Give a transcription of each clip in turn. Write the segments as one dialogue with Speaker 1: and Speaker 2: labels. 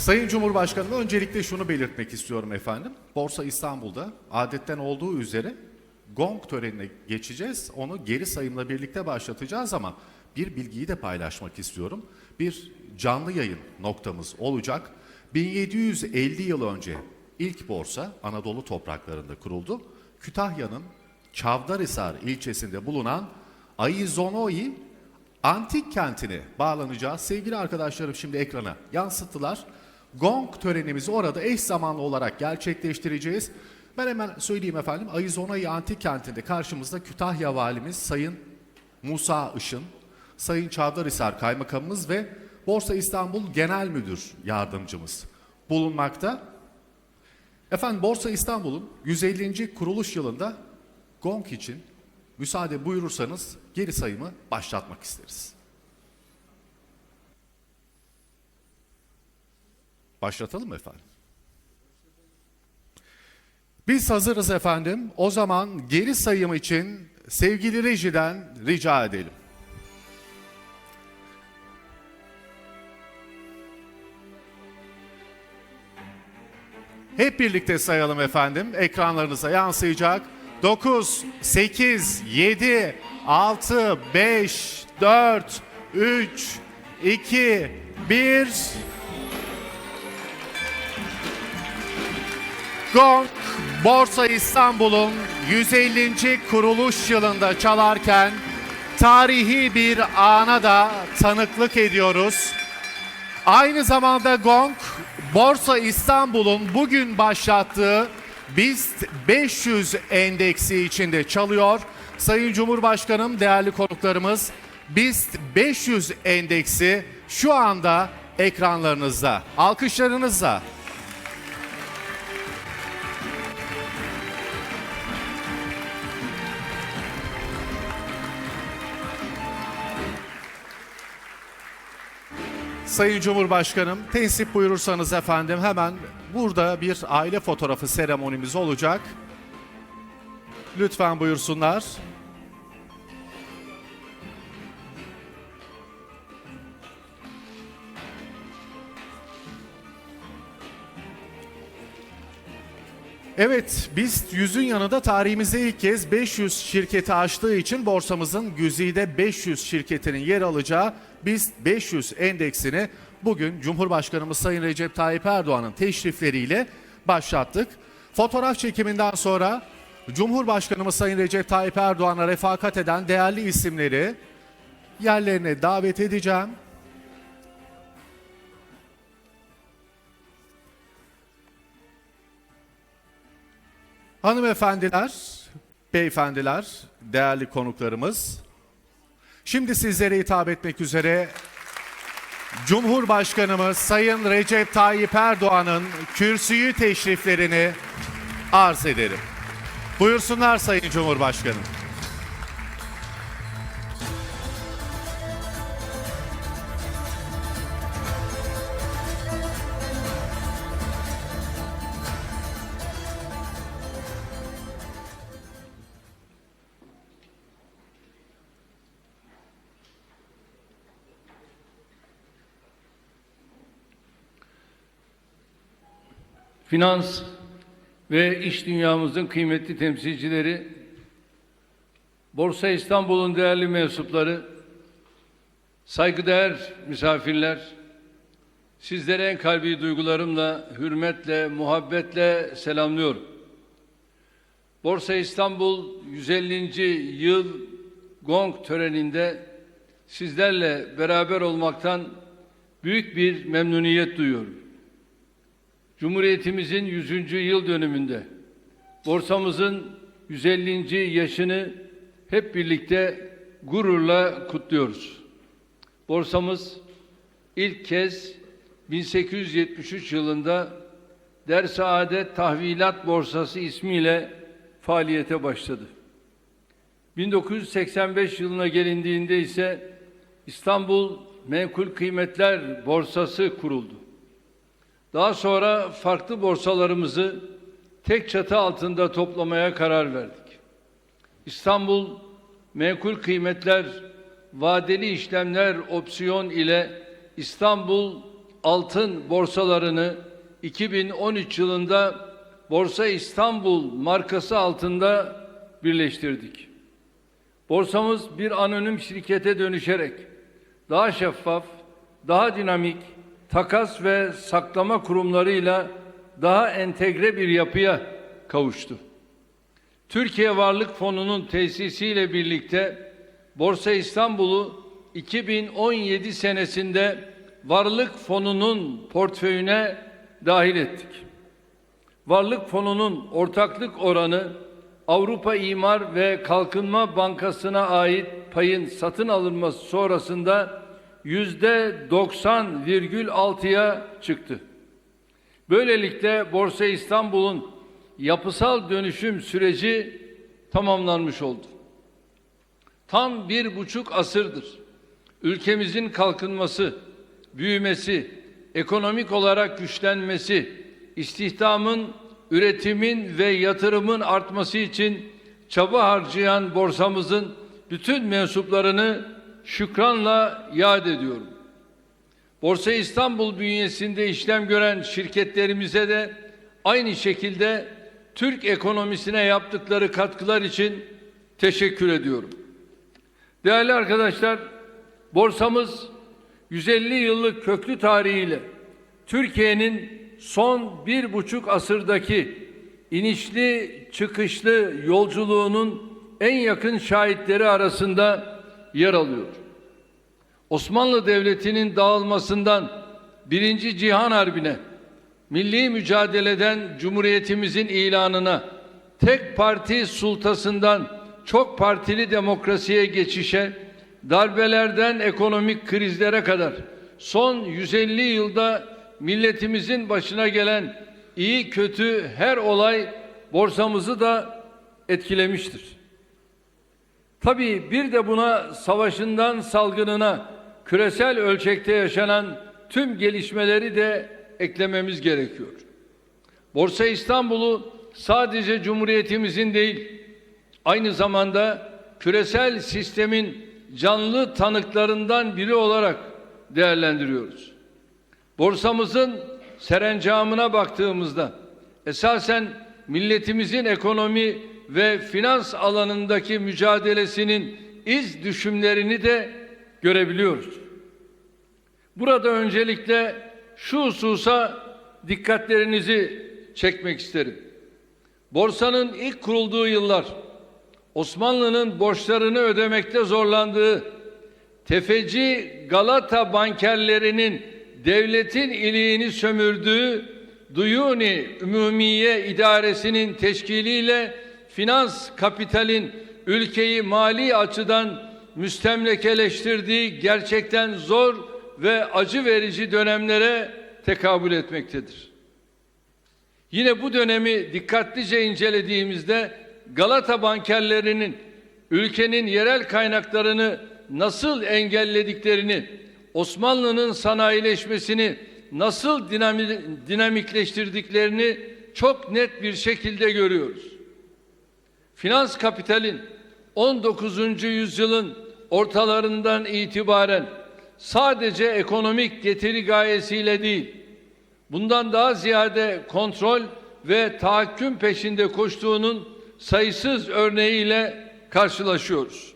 Speaker 1: Sayın Cumhurbaşkanım öncelikle şunu belirtmek istiyorum efendim. Borsa İstanbul'da adetten olduğu üzere gong törenine geçeceğiz. Onu geri sayımla birlikte başlatacağız ama bir bilgiyi de paylaşmak istiyorum. Bir canlı yayın noktamız olacak. 1750 yıl önce ilk borsa Anadolu topraklarında kuruldu. Kütahya'nın Çavdarhisar ilçesinde bulunan Aizonoi antik kentine bağlanacağız. Sevgili arkadaşlarım şimdi ekrana yansıttılar. Gong törenimizi orada eş zamanlı olarak gerçekleştireceğiz. Ben hemen söyleyeyim efendim. Aizonai antik kentinde karşımızda Kütahya valimiz Sayın Musa Işın, Sayın Çavdarhisar kaymakamımız ve Borsa İstanbul Genel Müdür Yardımcımız bulunmakta. Efendim Borsa İstanbul'un 150. kuruluş yılında GONG için müsaade buyurursanız geri sayımı başlatmak isteriz. Başlatalım mı efendim? Biz hazırız efendim. O zaman geri sayım için sevgili rejiden rica edelim. Hep birlikte sayalım efendim. Ekranlarınıza yansıyacak. 9, 8, 7, 6, 5, 4, 3, 2, 1. Gong, Borsa İstanbul'un 150. kuruluş yılında çalarken tarihi bir ana da tanıklık ediyoruz. Aynı zamanda Gong, Borsa İstanbul'un bugün başlattığı BIST 500 endeksi içinde çalıyor. Sayın Cumhurbaşkanım, değerli konuklarımız, BIST 500 endeksi şu anda ekranlarınızda. Alkışlarınızla. Sayın Cumhurbaşkanım, tensip buyurursanız efendim hemen burada bir aile fotoğrafı seremonimiz olacak. Lütfen buyursunlar. Evet, biz yüzün yanında tarihimizde ilk kez 500 şirketi aştığı için borsamızın güzide 500 şirketinin yer alacağı biz 500 endeksini bugün Cumhurbaşkanımız Sayın Recep Tayyip Erdoğan'ın teşrifleriyle başlattık. Fotoğraf çekiminden sonra Cumhurbaşkanımız Sayın Recep Tayyip Erdoğan'a refakat eden değerli isimleri yerlerine davet edeceğim. Hanımefendiler, beyefendiler, değerli konuklarımız. Şimdi sizlere hitap etmek üzere Cumhurbaşkanımız Sayın Recep Tayyip Erdoğan'ın kürsüyü teşriflerini arz ederim. Buyursunlar Sayın Cumhurbaşkanım.
Speaker 2: Finans ve iş dünyamızın kıymetli temsilcileri, Borsa İstanbul'un değerli mensupları, saygıdeğer misafirler, sizlere en kalbi duygularımla, hürmetle, muhabbetle selamlıyorum. Borsa İstanbul 150. yıl gong töreninde sizlerle beraber olmaktan büyük bir memnuniyet duyuyorum. Cumhuriyetimizin 100. yıl dönümünde borsamızın 150. yaşını hep birlikte gururla kutluyoruz. Borsamız ilk kez 1873 yılında Dersaadet Tahvilat Borsası ismiyle faaliyete başladı. 1985 yılına gelindiğinde ise İstanbul Menkul Kıymetler Borsası kuruldu. Daha sonra farklı borsalarımızı tek çatı altında toplamaya karar verdik. İstanbul Menkul Kıymetler Vadeli İşlemler Opsiyon ile İstanbul altın borsalarını 2013 yılında Borsa İstanbul markası altında birleştirdik. Borsamız bir anonim şirkete dönüşerek daha şeffaf, daha dinamik, takas ve saklama kurumlarıyla daha entegre bir yapıya kavuştu. Türkiye Varlık Fonu'nun tesisiyle birlikte Borsa İstanbul'u 2017 senesinde Varlık Fonu'nun portföyüne dahil ettik. Varlık Fonu'nun ortaklık oranı Avrupa İmar ve Kalkınma Bankası'na ait payın satın alınması sonrasında yüzde 90,6'ya çıktı. Böylelikle Borsa İstanbul'un yapısal dönüşüm süreci tamamlanmış oldu. Tam bir buçuk asırdır ülkemizin kalkınması, büyümesi, ekonomik olarak güçlenmesi, istihdamın, üretimin ve yatırımın artması için çaba harcayan borsamızın bütün mensuplarını şükranla yad ediyorum. Borsa İstanbul bünyesinde işlem gören şirketlerimize de aynı şekilde Türk ekonomisine yaptıkları katkılar için teşekkür ediyorum. Değerli arkadaşlar, borsamız 150 yıllık köklü tarihiyle Türkiye'nin son bir buçuk asırdaki inişli çıkışlı yolculuğunun en yakın şahitleri arasında yer alıyor. Osmanlı Devleti'nin dağılmasından Birinci Cihan Harbi'ne, milli mücadeleden Cumhuriyetimizin ilanına, tek parti sultasından çok partili demokrasiye geçişe, darbelerden ekonomik krizlere kadar son 150 yılda milletimizin başına gelen iyi kötü her olay borsamızı da etkilemiştir. Tabii bir de buna savaşından salgınına küresel ölçekte yaşanan tüm gelişmeleri de eklememiz gerekiyor. Borsa İstanbul'u sadece Cumhuriyetimizin değil, aynı zamanda küresel sistemin canlı tanıklarından biri olarak değerlendiriyoruz. Borsamızın serencamına baktığımızda esasen milletimizin ekonomi ve finans alanındaki mücadelesinin iz düşümlerini de görebiliyoruz. Burada öncelikle şu hususa dikkatlerinizi çekmek isterim. Borsanın ilk kurulduğu yıllar Osmanlı'nın borçlarını ödemekte zorlandığı tefeci Galata bankerlerinin devletin iliğini sömürdüğü Duyuni Ümumiye İdaresi'nin teşkiliyle finans kapitalin ülkeyi mali açıdan müstemlekeleştirdiği gerçekten zor ve acı verici dönemlere tekabül etmektedir. Yine bu dönemi dikkatlice incelediğimizde Galata bankerlerinin ülkenin yerel kaynaklarını nasıl engellediklerini, Osmanlı'nın sanayileşmesini nasıl dinami, dinamikleştirdiklerini çok net bir şekilde görüyoruz. Finans kapitalin 19. yüzyılın ortalarından itibaren sadece ekonomik getiri gayesiyle değil, bundan daha ziyade kontrol ve tahakküm peşinde koştuğunun sayısız örneğiyle karşılaşıyoruz.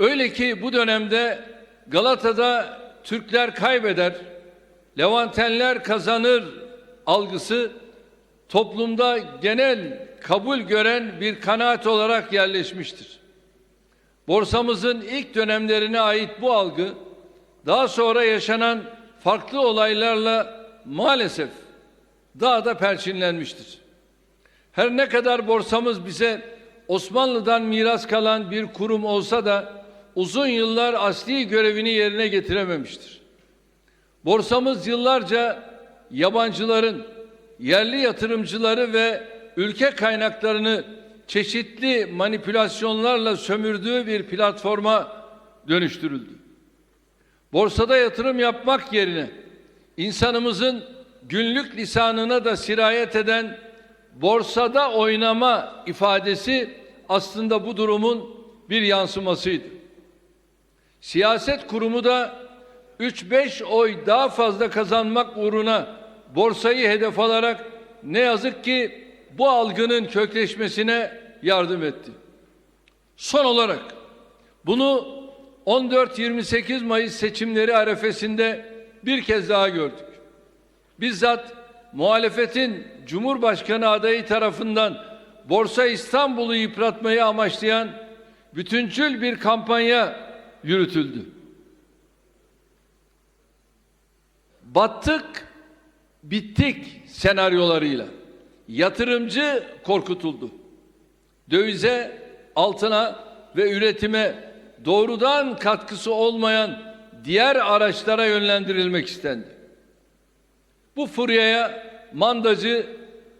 Speaker 2: Öyle ki bu dönemde Galata'da Türkler kaybeder, Levantenler kazanır algısı toplumda genel kabul gören bir kanaat olarak yerleşmiştir. Borsamızın ilk dönemlerine ait bu algı daha sonra yaşanan farklı olaylarla maalesef daha da perçinlenmiştir. Her ne kadar borsamız bize Osmanlı'dan miras kalan bir kurum olsa da uzun yıllar asli görevini yerine getirememiştir. Borsamız yıllarca yabancıların, yerli yatırımcıları ve ülke kaynaklarını çeşitli manipülasyonlarla sömürdüğü bir platforma dönüştürüldü. Borsada yatırım yapmak yerine insanımızın günlük lisanına da sirayet eden borsada oynama ifadesi aslında bu durumun bir yansımasıydı. Siyaset kurumu da 3-5 oy daha fazla kazanmak uğruna borsayı hedef alarak ne yazık ki bu algının kökleşmesine yardım etti. Son olarak bunu 14-28 Mayıs seçimleri arefesinde bir kez daha gördük. Bizzat muhalefetin Cumhurbaşkanı adayı tarafından Borsa İstanbul'u yıpratmayı amaçlayan bütüncül bir kampanya yürütüldü. Battık, bittik senaryolarıyla yatırımcı korkutuldu. Dövize, altına ve üretime doğrudan katkısı olmayan diğer araçlara yönlendirilmek istendi. Bu furyaya mandacı,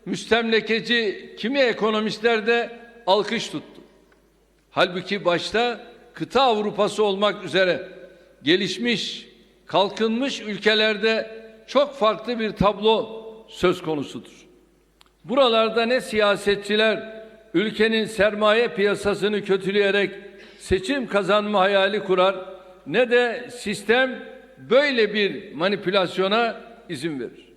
Speaker 2: müstemlekeci kimi ekonomistler de alkış tuttu. Halbuki başta kıta Avrupası olmak üzere gelişmiş, kalkınmış ülkelerde çok farklı bir tablo söz konusudur. Buralarda ne siyasetçiler ülkenin sermaye piyasasını kötüleyerek seçim kazanma hayali kurar ne de sistem böyle bir manipülasyona izin verir.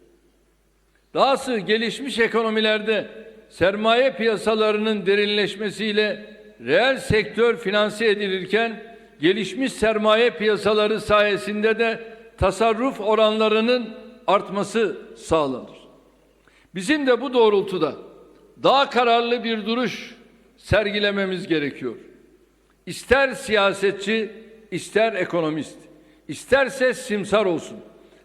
Speaker 2: Dahası gelişmiş ekonomilerde sermaye piyasalarının derinleşmesiyle reel sektör finanse edilirken gelişmiş sermaye piyasaları sayesinde de tasarruf oranlarının artması sağlanır. Bizim de bu doğrultuda daha kararlı bir duruş sergilememiz gerekiyor. İster siyasetçi, ister ekonomist, isterse simsar olsun.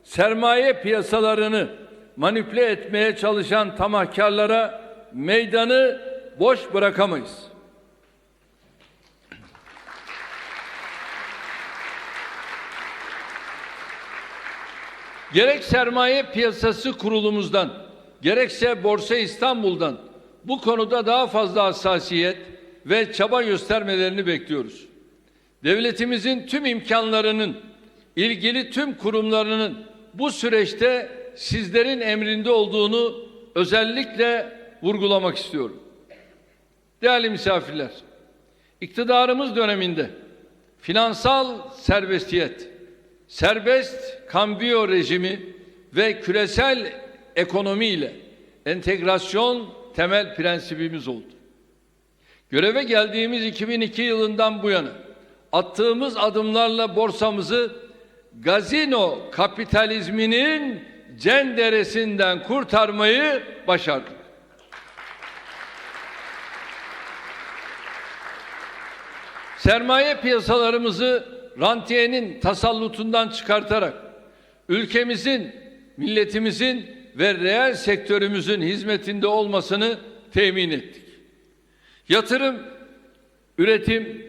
Speaker 2: Sermaye piyasalarını manipüle etmeye çalışan tamahkarlara meydanı boş bırakamayız. Gerek sermaye piyasası kurulumuzdan, gerekse Borsa İstanbul'dan bu konuda daha fazla hassasiyet ve çaba göstermelerini bekliyoruz. Devletimizin tüm imkanlarının, ilgili tüm kurumlarının bu süreçte sizlerin emrinde olduğunu özellikle vurgulamak istiyorum. Değerli misafirler, iktidarımız döneminde finansal serbestiyet, serbest kambiyo rejimi ve küresel ekonomi ile entegrasyon temel prensibimiz oldu. Göreve geldiğimiz 2002 yılından bu yana attığımız adımlarla borsamızı gazino kapitalizminin cenderesinden kurtarmayı başardık. Sermaye piyasalarımızı rantiyenin tasallutundan çıkartarak ülkemizin, milletimizin ve reel sektörümüzün hizmetinde olmasını temin ettik. Yatırım, üretim,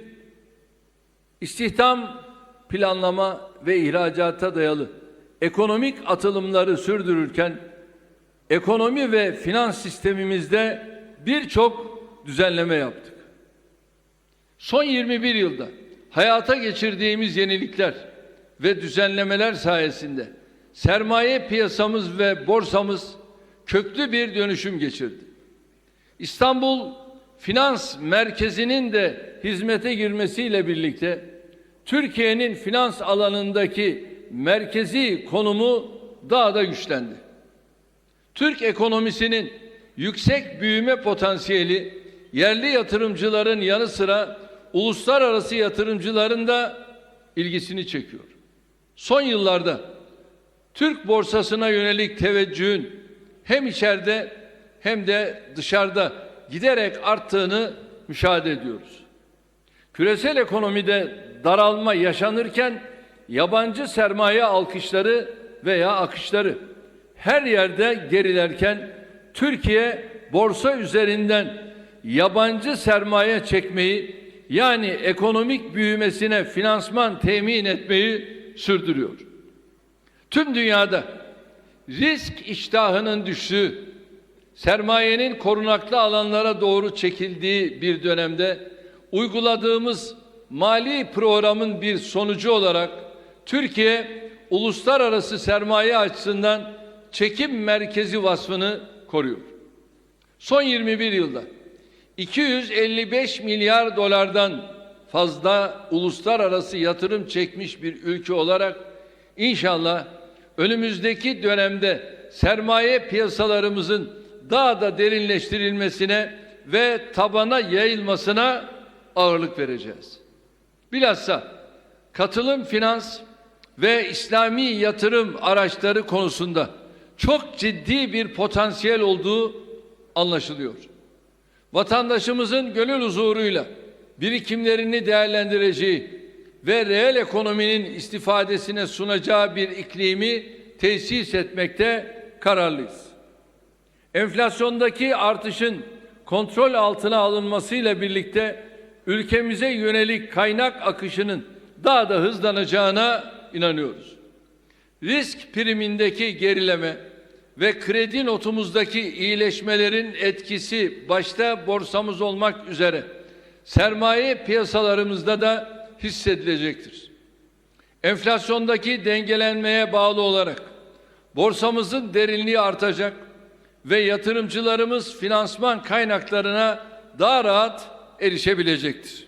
Speaker 2: istihdam, planlama ve ihracata dayalı ekonomik atılımları sürdürürken ekonomi ve finans sistemimizde birçok düzenleme yaptık. Son 21 yılda hayata geçirdiğimiz yenilikler ve düzenlemeler sayesinde sermaye piyasamız ve borsamız köklü bir dönüşüm geçirdi. İstanbul Finans Merkezi'nin de hizmete girmesiyle birlikte Türkiye'nin finans alanındaki merkezi konumu daha da güçlendi. Türk ekonomisinin yüksek büyüme potansiyeli yerli yatırımcıların yanı sıra uluslararası yatırımcıların da ilgisini çekiyor. Son yıllarda Türk borsasına yönelik teveccühün hem içeride hem de dışarıda giderek arttığını müşahede ediyoruz. Küresel ekonomide daralma yaşanırken yabancı sermaye alkışları veya akışları her yerde gerilerken Türkiye borsa üzerinden yabancı sermaye çekmeyi yani ekonomik büyümesine finansman temin etmeyi sürdürüyor. Tüm dünyada risk iştahının düştüğü, sermayenin korunaklı alanlara doğru çekildiği bir dönemde uyguladığımız mali programın bir sonucu olarak Türkiye uluslararası sermaye açısından çekim merkezi vasfını koruyor. Son 21 yılda 255 milyar dolardan fazla uluslararası yatırım çekmiş bir ülke olarak İnşallah önümüzdeki dönemde sermaye piyasalarımızın daha da derinleştirilmesine ve tabana yayılmasına ağırlık vereceğiz. Bilhassa katılım finans ve İslami yatırım araçları konusunda çok ciddi bir potansiyel olduğu anlaşılıyor. Vatandaşımızın gönül huzuruyla birikimlerini değerlendireceği ve reel ekonominin istifadesine sunacağı bir iklimi tesis etmekte kararlıyız. Enflasyondaki artışın kontrol altına alınmasıyla birlikte ülkemize yönelik kaynak akışının daha da hızlanacağına inanıyoruz. Risk primindeki gerileme ve kredi notumuzdaki iyileşmelerin etkisi başta borsamız olmak üzere sermaye piyasalarımızda da hissedilecektir. Enflasyondaki dengelenmeye bağlı olarak borsamızın derinliği artacak ve yatırımcılarımız finansman kaynaklarına daha rahat erişebilecektir.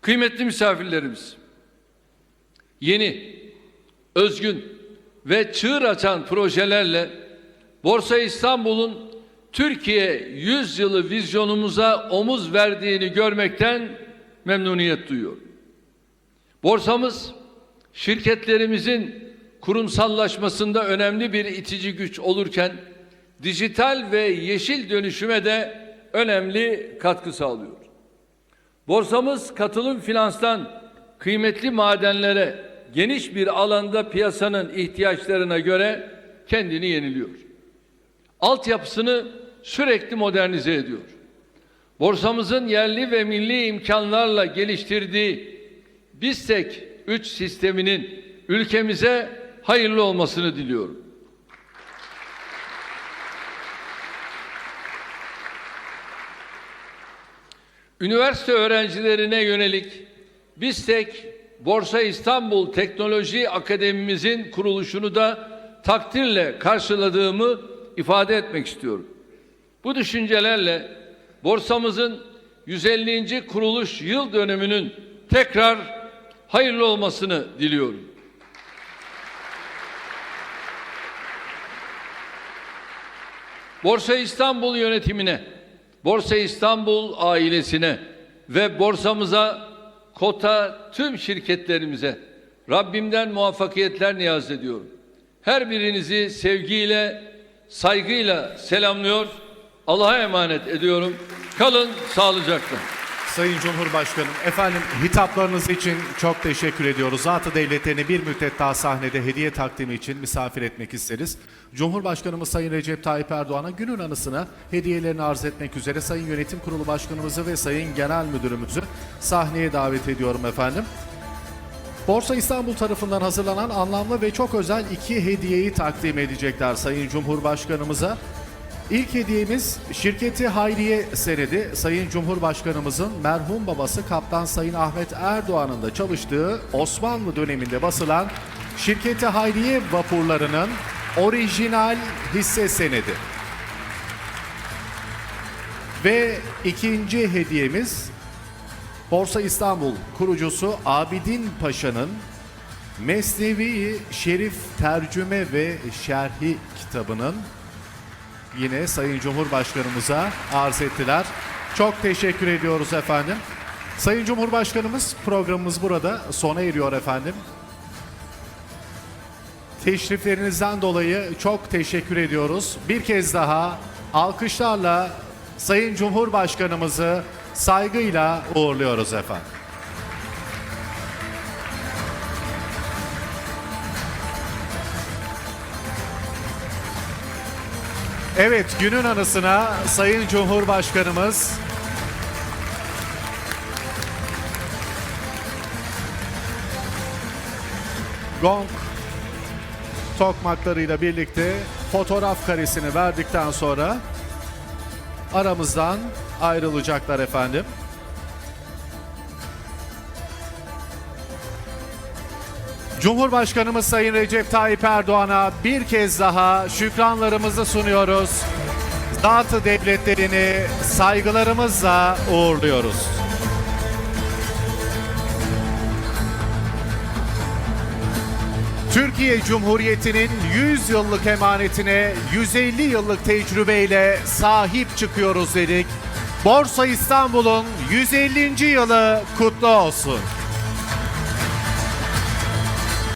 Speaker 2: Kıymetli misafirlerimiz, yeni, özgün ve çığır açan projelerle Borsa İstanbul'un Türkiye 100 yılı vizyonumuza omuz verdiğini görmekten memnuniyet duyuyorum. Borsamız şirketlerimizin kurumsallaşmasında önemli bir itici güç olurken dijital ve yeşil dönüşüme de önemli katkı sağlıyor. Borsamız katılım finanstan kıymetli madenlere geniş bir alanda piyasanın ihtiyaçlarına göre kendini yeniliyor. Altyapısını sürekli modernize ediyor. Borsamızın yerli ve milli imkanlarla geliştirdiği BİSTEK 3 sisteminin ülkemize hayırlı olmasını diliyorum. Üniversite öğrencilerine yönelik BİSTEK Borsa İstanbul Teknoloji Akademimizin kuruluşunu da takdirle karşıladığımı ifade etmek istiyorum. Bu düşüncelerle borsamızın 150. kuruluş yıl dönümünün tekrar hayırlı olmasını diliyorum. Borsa İstanbul yönetimine, Borsa İstanbul ailesine ve borsamıza, kota tüm şirketlerimize Rabbimden muvaffakiyetler niyaz ediyorum. Her birinizi sevgiyle, saygıyla selamlıyor. Allah'a emanet ediyorum. Kalın sağlıcakla.
Speaker 1: Sayın Cumhurbaşkanım, efendim hitaplarınız için çok teşekkür ediyoruz. Zatı devletlerini bir müddet daha sahnede hediye takdimi için misafir etmek isteriz. Cumhurbaşkanımız Sayın Recep Tayyip Erdoğan'a günün anısına hediyelerini arz etmek üzere Sayın Yönetim Kurulu Başkanımızı ve Sayın Genel Müdürümüzü sahneye davet ediyorum efendim. Borsa İstanbul tarafından hazırlanan anlamlı ve çok özel iki hediyeyi takdim edecekler Sayın Cumhurbaşkanımıza. İlk hediyemiz şirketi Hayriye senedi Sayın Cumhurbaşkanımızın merhum babası Kaptan Sayın Ahmet Erdoğan'ın da çalıştığı Osmanlı döneminde basılan şirketi Hayriye vapurlarının orijinal hisse senedi. Ve ikinci hediyemiz Borsa İstanbul kurucusu Abidin Paşa'nın Mesnevi Şerif tercüme ve şerhi kitabının yine Sayın Cumhurbaşkanımıza arz ettiler. Çok teşekkür ediyoruz efendim. Sayın Cumhurbaşkanımız programımız burada sona eriyor efendim. Teşriflerinizden dolayı çok teşekkür ediyoruz. Bir kez daha alkışlarla Sayın Cumhurbaşkanımızı saygıyla uğurluyoruz efendim. Evet, günün anısına Sayın Cumhurbaşkanımız gong tokmaklarıyla birlikte fotoğraf karesini verdikten sonra aramızdan ayrılacaklar efendim. Cumhurbaşkanımız Sayın Recep Tayyip Erdoğan'a bir kez daha şükranlarımızı sunuyoruz. Zatı devletlerini saygılarımızla uğurluyoruz. Türk Türkiye Cumhuriyeti'nin 100 yıllık emanetine 150 yıllık tecrübeyle sahip çıkıyoruz dedik. Borsa İstanbul'un 150. yılı kutlu olsun.